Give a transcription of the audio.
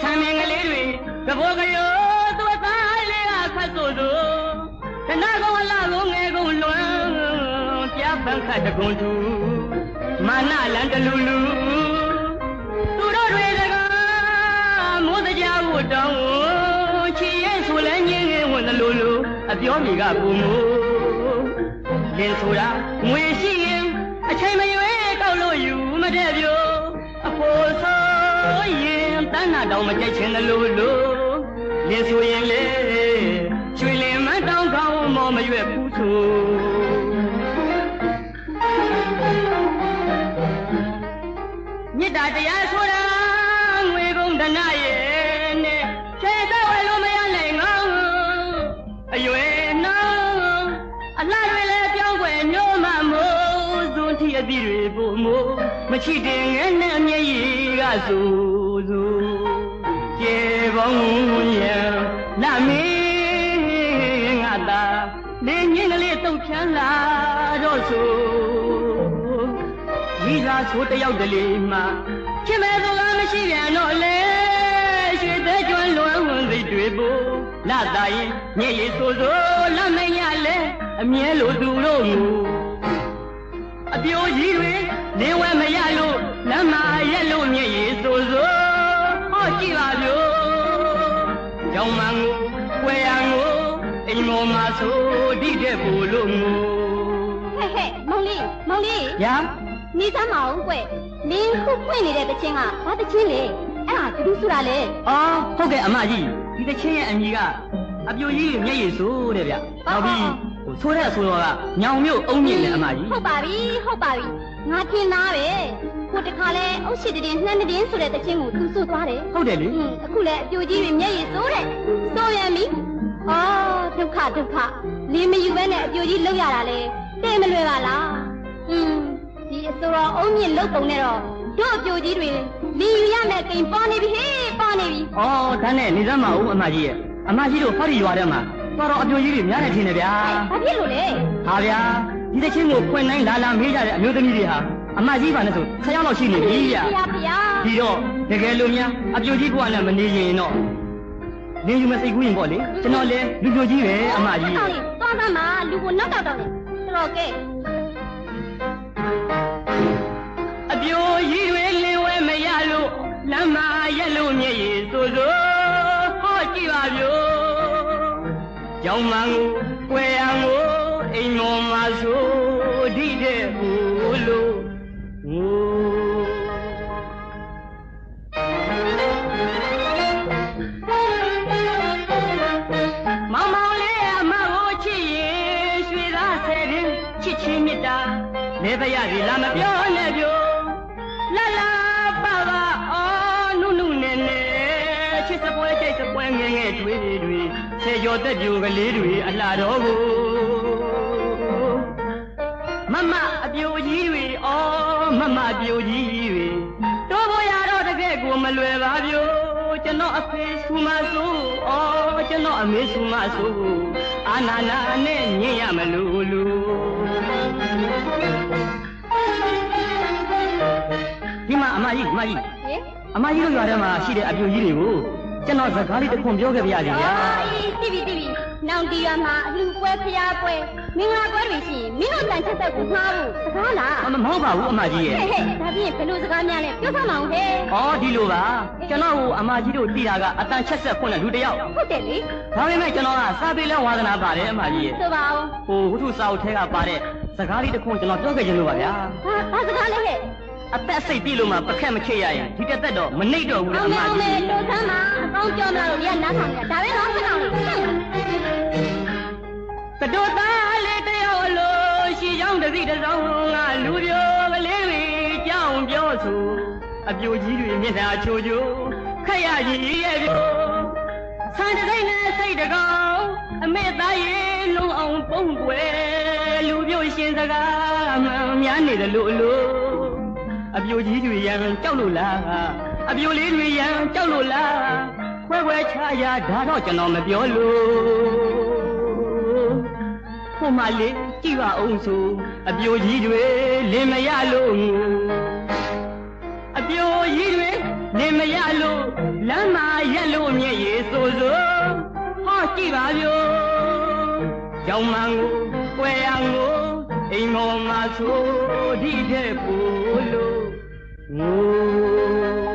ဆံမင်ကလေးတွေကဘောကရောသူအသားလေးကခတ်ဆိုဆိုတနာကောင်အလားကိုငယ်ကုန်လွန်ပြပန်းခတ်တကွန်သူမာနလန်တလူလူသူတို့တွေတကားမိုးတကြဝတ်တောင်းချီရဲ့ဆိုလဲညင်းငယ်ဝင်တယ်လို့လို့အပြောမိကပူမို့လင်းဆိုတာငွေရှိရင် အချိန်မရွေးကောက်လို့ယူမတဲ့ပြိုအဖို့ဆိုရင်တန်းနာတောင်မကြိုက်ချင်တယ်လို့လို့လင်းဆိုရင်လေရွှေလင်မတောင်းကောင်းမော်မရွက်ဘူးဆိုမြစ်တာတရားဆိုတာငွေကုန်ဒနာရဲ့ ဇွန်ထီအပြည့်တွေပို့မို့မချစ်တင်ငယ်နဲ့မျက်ရည်ကဆူဆူကျေပေါင်းရံလာမင်းငါသာနေငင်းကလေးတုတ်ချမ်းလာတော့ဆိုမိသားဆိုတယောက်တလေမှချစ်မဲ့သူကမရှိပြန်တော့လေရွှေသက်ကျွမ်းလွန်ဝင်စိတ်တွေပို့လာသာရင်ညစ်ရည်ဆိုဆိုလက်မရလဲအမြဲလိုသူတို့မူအ ပြိုကြီးတွေနေဝဲမရလို့လမ်းမရက်လို့မျက်ရည်ဆိုဆိုဟောကြည့်ပါဗျို့ကြောင်မန်ကိုွယ်ရန်ကိုအိမ်မော်မှာဆိုဒီတဲ့ပူလို့ငိုဟဲ့ဟဲ့မောင်လေးမောင်လေးညာနေစမ်းမအောင်ကွနင်းခုဖွင့်နေတဲ့တခြင်းကဘာတခြင်းလဲအဲ့ဒါတူဆိုတာလေအော်ဟုတ်ကဲ့အမကြီးဒီတချင်းရဲ့အမည်ကအပြိုကြီးမျက်ရည်ဆိုတဲ့ဗျနောက်ပြီး ဟိုဆိုတဲ့အဆိုတော်ကညောင်မြို့အုံးမြင့်နဲ့အမကြီးဟုတ်ပါပြီဟုတ်ပါပြီငါထင်သားပဲကိုတခါလဲအုတ်ရှိတဲ့နှမ်းတဲ့ဆိုတဲ့တခြင်းကိုသူဆိုသွားတယ်ဟုတ်တယ်လေဟွန်းအခုလဲအပြိုကြီးတွေမျက်ရည်စိုးတဲ့စိုးရမီအော်ဒုက္ခဒုက္ခလင်းမယူပဲနဲ့အပြိုကြီးလောက်ရတာလေတဲ့မလွယ်ပါလားอืมဒီအစိုးရအုံးမြင့်လောက်ပုံနဲ့တော့တို့အပြိုကြီးတွေလင်းယူရမယ်ကိန်းပေါ်နေပြီဟေးပေါ်နေပြီအော်ဒါနဲ့နေစမ်းမအောင်အမကြီးရဲ့အမကြီးတို့ဟောဒီရွာထဲမှာ တော်တော်အပြိုကြီးတွေများနေထင်တယ်ဗျာဘာဖြစ်လို့လဲဟာဗျာဒီတချင်းကိုဖွင့်တိုင်းလာလာမေးကြတဲ့အမျိုးသမီးတွေဟာအမကြီးပါနဲ့ဆိုဆယ်ယောက်လောက်ရှိနေပြီဗျာဖယားဖယားဒီတော့တကယ်လို့များအပြိုကြီးကလည်းမနေရင်တော့လင်းယူမစိတ်ကူးရင်ပေါ့လေကျွန်တော်လည်းလူပြိုကြီးပဲအမကြီးတောင်းရင်သွားသားမှာလူကိုနောက်တော့တော့တယ်တော်ကဲအပြိုကြီးတွေလင်းဝဲမရလို့လမ်းမရက်လို့မျက်ရည်ဆိုဆို ကြောင်မန်ကိုကွယ်ရန်ကိုအိမ်တော်မှာဆိုဒီတဲ့ဘူးလို့ငိုမောင်မောင်လေးအမကိုချစ်ရင်ရွှေသားဆယ်ရင်ချစ်ချင်းမြတ်တာနေပါရစီလာမပြောနဲ့ပြိုလာလာ စ်စပွဲချိတ်စပွဲငယ်ငယ်တွေတွေဆယ်ကျော်သက်ပြိုကလေးတွေအလှတော်ကိုမမအပြိုကြီးတွေအော်မမအပြိုကြီးတွေတိုးဖို့ရတော့တကယ်ကိုမလွယ်ပါပြိုကျွန်တော်အဖေဆူမဆိုးအော်ကျွန်တော်အမေဆူမဆိုးအာနာနာနဲ့ညင်ရမလို့လို့ဒီမှာအမကြီးအမကြီးဟေးအမကြီးတို့ရွာထဲမှာရှိတဲ့အပြိုကြီးတွေကို ကျွန်တော်စကားလေးတစ်ခွန်းပြောခဲ့ပြရစီဗျာအေးတိပြီတိပြီနောင်တီရမှာအလူပွဲဖျားပွဲမင်္ဂလာပွဲတွေရှိရင်မင်းတို့တန်ချက်သက်ကိုမှားဖို့စကားလားအမမဟုတ်ပါဘူးအမကြီးရဲ့ဟဲ့ဟဲ့ဒါဖြင့်ဘယ်လိုစကားများလဲပြောစမ်းမအောင်ဟဲ့။အော်ဒီလိုပါကျွန်တော်ဟိုအမကြီးတို့တည်တာကအတန်ချက်ဆက်ဖွင့်တဲ့လူတစ်ယောက်ဟုတ်တယ်လေဒါပေမဲ့ကျွန်တော်ကစာပေလဲဝါသနာပါတယ်အမကြီးရဲ့ဆိုပါဦးဟိုဝုထုစာအုပ်ထဲကပါတဲ့စကားလေးတစ်ခွန်းကျွန်တော်ပြောခဲ့ခြင်းလို့ပါဗျာဘာဘာစကားလဲဟဲ့ အသက်စိတ်ပြည့်လို့မှပခက်မချစ်ရရင်ဒီတစ်သက်တော့မနှိပ်တော့ဘူးလေအောင်အမေမအောင်ကြီးမေတို့ဆမ်းမှာအကောင်းကြောမလားလို့ဒီကနားထောင်နေတာဒါပဲတော့ခဏလေးရှင်းကတိုသားလေးတယောက်လို့ရှီချောင်းတစ်စီတစ်စောင်းကလူပြိုကလေးတွေကြောင်းပြောဆိုအပြိုကြီးတွေမျက်နှာချိုချိုခက်ရကြီးရဲ့ပြိုဆန်းတဲ့စိတ်နဲ့စိတ်တကောင်အမေသားရဲ့လုံးအောင်ပုံကွယ်လူပြိုရှင်စကားမှန်များနေတယ်လို့လို့ အပြိုကြီးတွေရန်ကြောက်လို့လားအပြိုလေးတွေရန်ကြောက်လို့လားခွဲခွဲခြားရဒါတော့ကျွန်တော်မပြောလို့ဟိုမလေးကြည့်ပါအောင်ဆိုအပြိုကြီးတွေလင်မရလို့ငိုအပြိုကြီးတွေလင်မရလို့လမ်းမှာရက်လို့မျက်ရည်ဆိုဆိုဟောကြည့်ပါဗျိုကြောင်မန်ကိုကွယ်ရန်ကိုအိမ်မော်မှာဆိုဒီတဲ့ပူလို့ Nu.